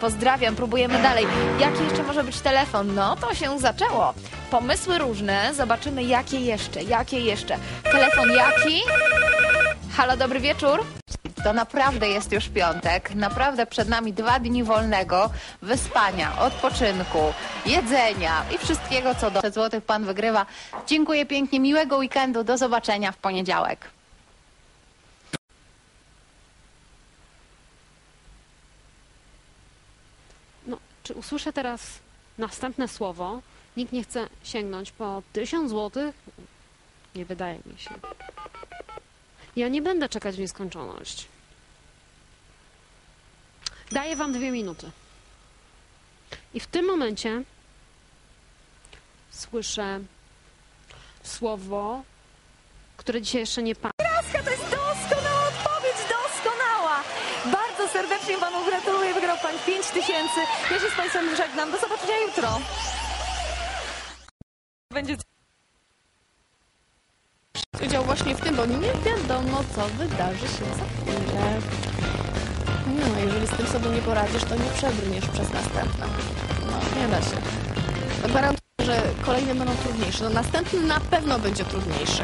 Pozdrawiam, próbujemy dalej. Jaki jeszcze może być telefon? No, to się zaczęło. Pomysły różne, zobaczymy jakie jeszcze, jakie jeszcze. Telefon jaki? Halo, dobry wieczór. To naprawdę jest już piątek. Naprawdę przed nami dwa dni wolnego, wyspania, odpoczynku, jedzenia i wszystkiego, co do złotych pan wygrywa. Dziękuję pięknie, miłego weekendu. Do zobaczenia w poniedziałek. No, czy usłyszę teraz następne słowo? Nikt nie chce sięgnąć po 1000 złotych? Nie wydaje mi się. Ja nie będę czekać w nieskończoność. Daję wam dwie minuty. I w tym momencie słyszę słowo, które dzisiaj jeszcze nie padło. Laska, to jest doskonała odpowiedź, doskonała. Bardzo serdecznie panu gratuluję, 5 tysięcy. Ja się z państwem żegnam, do zobaczenia jutro. Będzie udział właśnie w tym, bo nie wiadomo, co wydarzy się za chwilę. No, jeżeli z tym sobie nie poradzisz, to nie przebrniesz przez następne. No, nie da się. Gwarantuję, że kolejne będą trudniejsze. No, następny na pewno będzie trudniejszy.